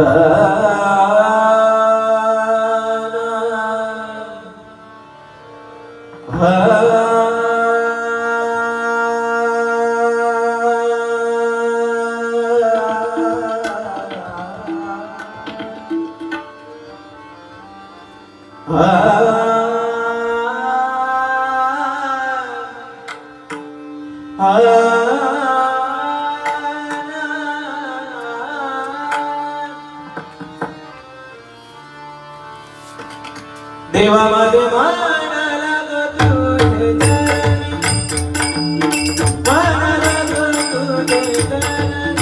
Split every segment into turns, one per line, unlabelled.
啊。देवा माझे मानाला ग तुझे चरणी मानाला ग तुझे चरणी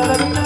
da
da